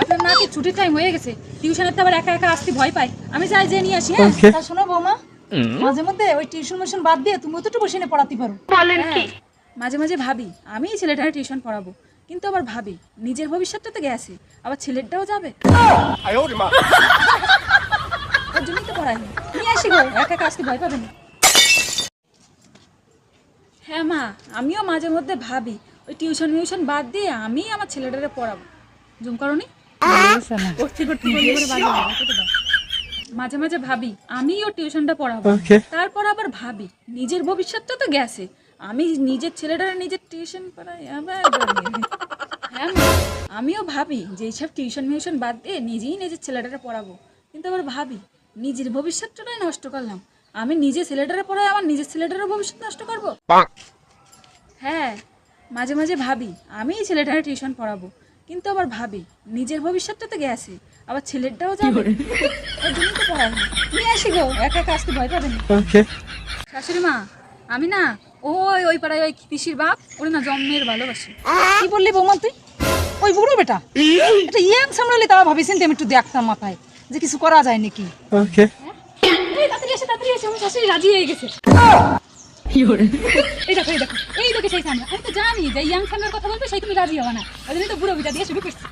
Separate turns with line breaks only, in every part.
আপনার নাকি ছুটির টাইম হয়ে গেছে। টিউশনের তো আবার একা একা আসতে ভয় পায়। আমি যাই যে নিয়ে আসি হ্যাঁ?
তা শোনো বৌমা মাঝে মধ্যে ওই টিউশন মিশন বাদ দিয়ে তুমি তো একটু বসে নিয়ে পড়াতে পারো।
হ্যাঁ, মাঝে মাঝে ভাবি আমি ছেলেটাকে টিউশন পড়াবো কিন্তু আবার ভাবি নিজের ভবিষ্যৎটা তো গেছে আবার ছেলেটাও যাবে। ওর জন্যই তো পড়াই নিয়ে আসি গো একা একা আসতে ভয় পাবে না। হ্যাঁ মা আমিও মাঝে মধ্যে ভাবি ওই টিউশন মিউশন বাদ দিয়ে আমি আমার ছেলেটারে পড়াবো। জুম করনি। মাঝে মাঝে ভাবি আমিও টিউশনটা পড়াবো। তারপর আবার ভাবি নিজের ভবিষ্যৎটা তো গেছে। আমি নিজের ছেলেটারা নিজের টিউশন পড়াই আবার হ্যাঁ আমিও ভাবি যে এইসব টিউশন মিউশন বাদ দিয়ে নিজেই নিজের ছেলেটারা পড়াবো। কিন্তু আবার ভাবি নিজের ভবিষ্যৎটাই নষ্ট করলাম। আমি নিজে ছেলেটারে পড়াই আমার নিজের ছেলেটারও ভবিষ্যৎ নষ্ট করব? হ্যাঁ মাঝে মাঝে ভাবি আমিই ছেলেটারে টিউশন পড়াবো। কিন্তু আবার ভাবি নিজের ভবিষ্যৎটা তো গেছে আবার ছেলেটাও যাবে। ওর জন্যই তো পড়াই নিয়ে আসি গো একা একা আসতে ভয় পাবেন শাশুড়ি মা আমি না ওই ওই পাড়ায় ওই পিসির বাপ ওরে না জন্মের ভালোবাসি।
কি বললি বৌমা তুই? ওই বুড়ো বেটা? এটা ইয়াং সামলালে তারা ভাবিছেন আমি একটু দেখতাম মাথায় যে কিছু করা যায় নাকি।
এই তাড়াতাড়ি এসে তাড়াতাড়ি এসে আমার শাশুড়ি রাজি হয়ে গেছে। এই দেখো এই দেখো এই দেখো সেই সামনে আমি তো জানি যে ইয়াং সামনের কথা বলবে সেই তুমি রাজি হবে না। ওই তো বুড়ো বিটা দিয়ে শুরু করছি।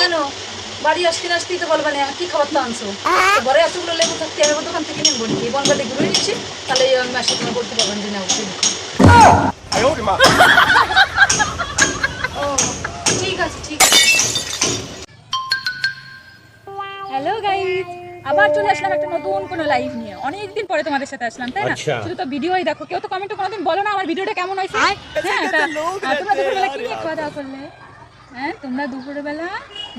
কেন বাড়ি আসতে আসতেই তো বলবা না কি খাবার তো আনছো ঘরে এতগুলো লেবু থাকতে হবে দোকান থেকে নিয়ে বলি বনগাতে ঘুরে নিচ্ছি তাহলে এই আমি মাসে তোমার করতে পারবেন যে না ঠিক আছে। ঠিক আছে
হ্যালো গাইস আবার চলে আসলাম একটা নতুন কোনো লাইভ নিয়ে। অনেকদিন পরে তোমাদের সাথে আসলাম তাই না? শুধু তো ভিডিওই দেখো কেউ তো কমেন্টে কোনোদিন বলো না আমার ভিডিওটা কেমন হয়েছে। হ্যাঁ তোমরা দুপুরবেলা কি খাওয়া দাওয়া করলে? হ্যাঁ তোমরা দুপুরবেলা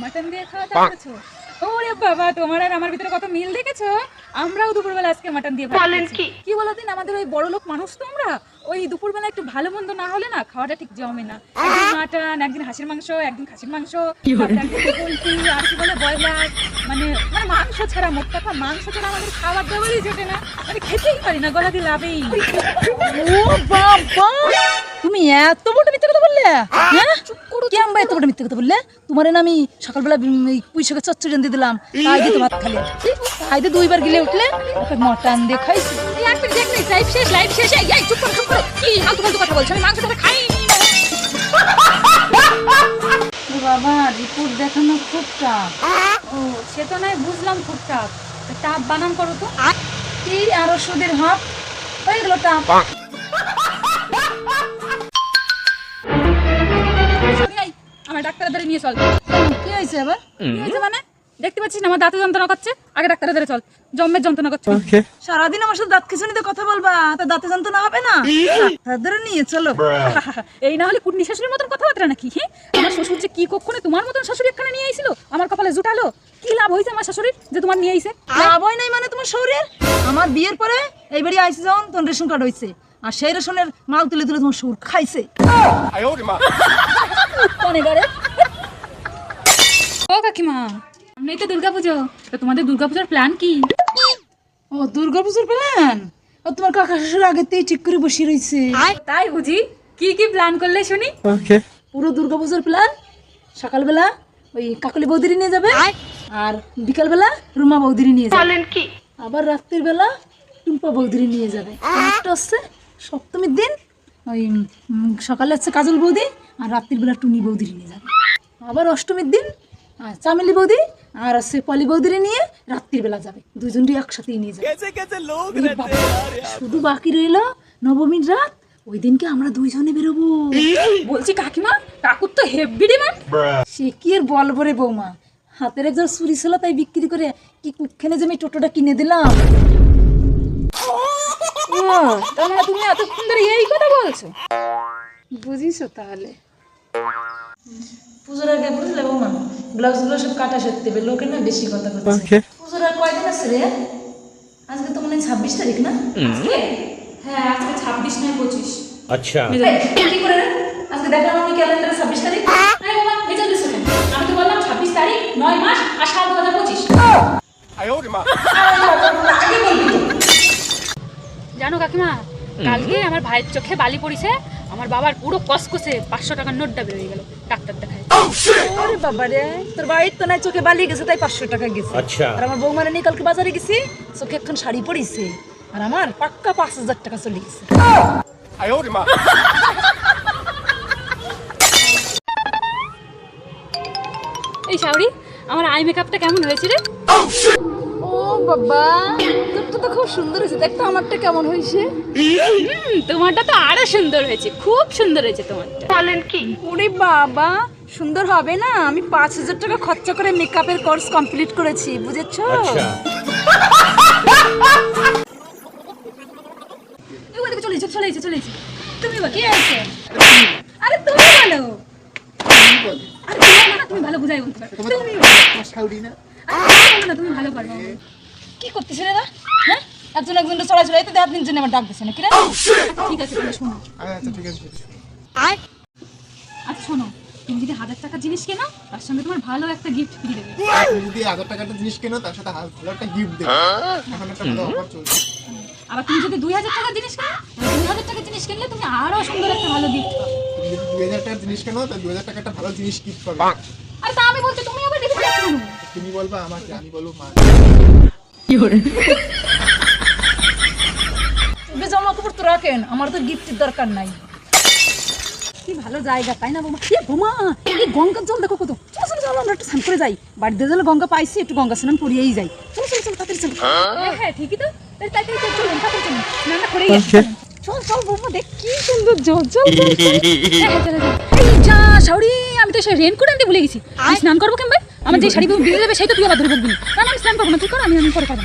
মাটন দিয়ে খাওয়া দাওয়া করেছ? ওরে বাবা তোমার আর আমার ভিতরে কত মিল দেখেছ? আমরাও দুপুরবেলা আজকে মাটন দিয়ে ভাত খেয়েছি। কি? বলো দিন আমাদের ওই বড় লোক মানুষ তো আমরা? ওই দুপুরবেলা একটু ভালো মন্দ না হলে না খাওয়াটা ঠিক জমে না। একদিন মাটন একদিন হাঁসের মাংস একদিন খাসির মাংস পোলট্রি আর কি বলে ব্রয়লার মানে মানে মাংস ছাড়া মোট কথা মাংস ছাড়া আমাদের খাবার দাবারই জোটে না। মানে খেতেই পারি না গলা দিয়ে লাভেই।
ও বাবা! তুমি এত বড় মিথ্যে কথা বললে? হ্যাঁ? কেমন এত বড় মিথ্যে কথা বললে? তোমার না আমি সকালবেলা উম, এই পুঁই শাকের চচ্চড়ি এনে দিলাম তাই দিয়ে ভাত খালি। তাই দিয়ে দুইবার গিলে উঠলে ওকে মটন দিয়ে খাইছি।
এই এক মিনিট, এক মিনিট, লাইভ শেষ লাইভ শেষ। এই, চুপ করো চুপ করো। কি ফালতু ফালতু কথা বলছো? আমি মাংস খাই
বাবা রিপোর্ট দেখানো খুব টাফ
ও সে তো নয় বুঝলাম খুব টাফ টাপ বানান করো তো।
কি আর ওষুধের হাফ হয়ে গেল টাফ
এই, ডাক্তারের ধারে নিয়ে চল।
কি হয়েছে আবার?
কি হয়েছে মানে? দেখতে পাচ্ছিস না আমার দাঁতে যন্ত্রণা করছে। আগে ডাক্তারের ধারে চল। জম্মের যন্ত্রণা করছে।
সারাদিন আমার সাথে দাঁত খিচুনিতে কথা বলবা তা দাঁতে যন্ত্রণা হবে না? তাদের নিয়ে চলো।
এই না হলে কুটনি শাশুড়ির মতন কথাবার্তা নাকি হ্যাঁ আমার শ্বশুর যে কি কক্ষণে তোমার মতন শাশুড়ি এখানে নিয়ে আইছিল আমার কপালে জুটালো। কি লাভ হয়েছে আমার শাশুড়ির যে তোমার নিয়ে আইছে?
লাভই নাই মানে তোমার শরীর আমার বিয়ের পরে এই বাড়ি আইসি যখন তখন রেশন কার্ড হয়েছে আর সেই রেশনের মাল তুলে তুলে তোমার সুর খাইছে।
অনেকারে ও কাকিমা সামনেই তো দুর্গাপুজো। তো তোমাদের দুর্গাপূজার প্ল্যান কি?
ও দুর্গা প্ল্যান ও তোমার কাকা শ্বশুর আগেতেই ঠিক করে বসে রয়েছে
তাই বুঝি? কি কি প্ল্যান করলে শুনি?
পুরো দুর্গা প্ল্যান সকালবেলা ওই কাকলি বৌদিরি নিয়ে যাবে আর বিকালবেলা রুমা বৌদিরি নিয়ে যাবে। আবার রাত্রির বেলা টুম্পা বৌদিরি নিয়ে যাবে। একটা হচ্ছে সপ্তমীর দিন ওই সকালে হচ্ছে কাজল বৌদি আর রাত্রির বেলা টুনি বৌদিরি নিয়ে যাবে। আবার অষ্টমীর দিন চামেলি বৌদি আর সে পলি বৌদিরি নিয়ে রাত্রির বেলা যাবে। দুজনটি একসাথেই নিয়ে যাবে। শুধু বাকি রইল নবমীর রাত ওই দিনকে আমরা দুইজনে বেরোবো।
বলছি কাকিমা কাকুর তো হেভি ডিমান্ড
সে কি আর বলব রে বৌমা? হাতের একজন চুরি ছিল তাই বিক্রি করে কি কুক্ষণে যে আমি টোটোটা কিনে দিলাম।
ও তার মানে তুমি এতক্ষণ ধরে এই কথা বলছো?
বুঝিস তাহলে। পুজোর আগে সব কাটা সত্যি হবে লোকে না বেশি কথা পুজোর আর কয়দিন আছে রে? আজকে তো মনে হয় ছাব্বিশ তারিখ না?
হ্যাঁ আজকে ছাব্বিশ নয় পঁচিশ।
আচ্ছা। কি করে আজকে দেখলাম আমি ক্যালেন্ডারে ছাব্বিশ তারিখ।
বললাম আর সাত পঁচিশ। জানো কাকিমা কালকে আমার ভাইয়ের চোখে বালি পড়িছে আমার বাবার পুরো কসকসে পাঁচশো টাকার নোটটা বেরিয়ে গেল ডাক্তার দেখায়।
আরে বাবা রে তোর বাড়ির তো নাই চোখে বালি গেছে তাই পাঁচশো টাকা গেছে।
আচ্ছা।
আর আমার বৌমারে নিয়ে কালকে বাজারে গেছি চোখে এখন শাড়ি পরিছে আর আমার পাক্কা পাঁচ হাজার টাকা চলে গেছে।
এই শাওরি আমার আই মেকআপটা কেমন হয়েছে রে?
ও বাবা তোরটা তো খুব সুন্দর হয়েছে। দেখ তো আমারটা কেমন হয়েছে।
হুম, তোমারটা তো আরও সুন্দর হয়েছে খুব সুন্দর হয়েছে তোমারটা।
ওরে বাবা সুন্দর হবে না? আমি পাঁচ হাজার টাকা খরচা করে মেকআপের কোর্স কমপ্লিট করেছি বুঝেছ?
আচ্ছা।
চলে এসেছে চলে এসেছে চলে তুমি কি আছে? আরে তুমি বলো আরে তুমি না তুমি ভালো বুঝাই বলতে পারো। তুমি না। ভালো পারো
কি করতেছে রে হ্যাঁ? একজন একজনটা চড়াই চড়াই তো দেওয়ার তিনজনে আমার ডাক দিচ্ছে না কি রে
ঠিক আছে তুমি শোনো।
আচ্ছা ঠিক আছে
আচ্ছা শোনো। তুমি যদি হাজার টাকার জিনিস কেনো তার সঙ্গে তোমার ভালো একটা গিফট ফ্রি দেবে।
তুমি যদি হাজার টাকাটা জিনিস কেনো তার সাথে ভালো একটা গিফট দেবে। এখন একটা ভালো অফার চলছে।
আবার তুমি যদি দুই হাজার টাকার জিনিস কেনো দুই হাজার টাকার জিনিস কিনলে তুমি আরও সুন্দর একটা ভালো গিফট পাবে।
তুমি যদি দুই হাজার টাকার জিনিস কেনো তাহলে দুই হাজার টাকা একটা ভালো জিনিস গিফট পাবে।
আর তা আমি বলছি তুমি আবার দেখে
তুমি বলবা আমাকে আমি বলব মা।
জামা কাপড় তো রাখেন আমার তো গিফটের দরকার নাই। কি ভালো জায়গা তাই না বোমা? এ বোমা এই গঙ্গার জল দেখো কত। চলো চলো চলো আমরা একটু স্নান করে যাই। বাড়িতে গেলে গঙ্গা পাইছি একটু গঙ্গা স্নান করিয়েই যাই। চলো চলো চলো তাড়াতাড়ি চলো।
হ্যাঁ হ্যাঁ ঠিকই তো। তাই তাড়াতাড়ি চলুন স্নানটা করেই
চল। চল বোমা দেখ কি সুন্দর জল চল চল চল।
চলো, চলো। যা শাওরি আমি তো সে রেনকোট আনতে ভুলে গেছি। আমি স্নান করব কেমন আমার যে শাড়ি বিয়ে দেবে সেই তো তুই আবার ধরে বলবি না। আমি স্নান করব না, তুই কর, আমি আমি পরে পারব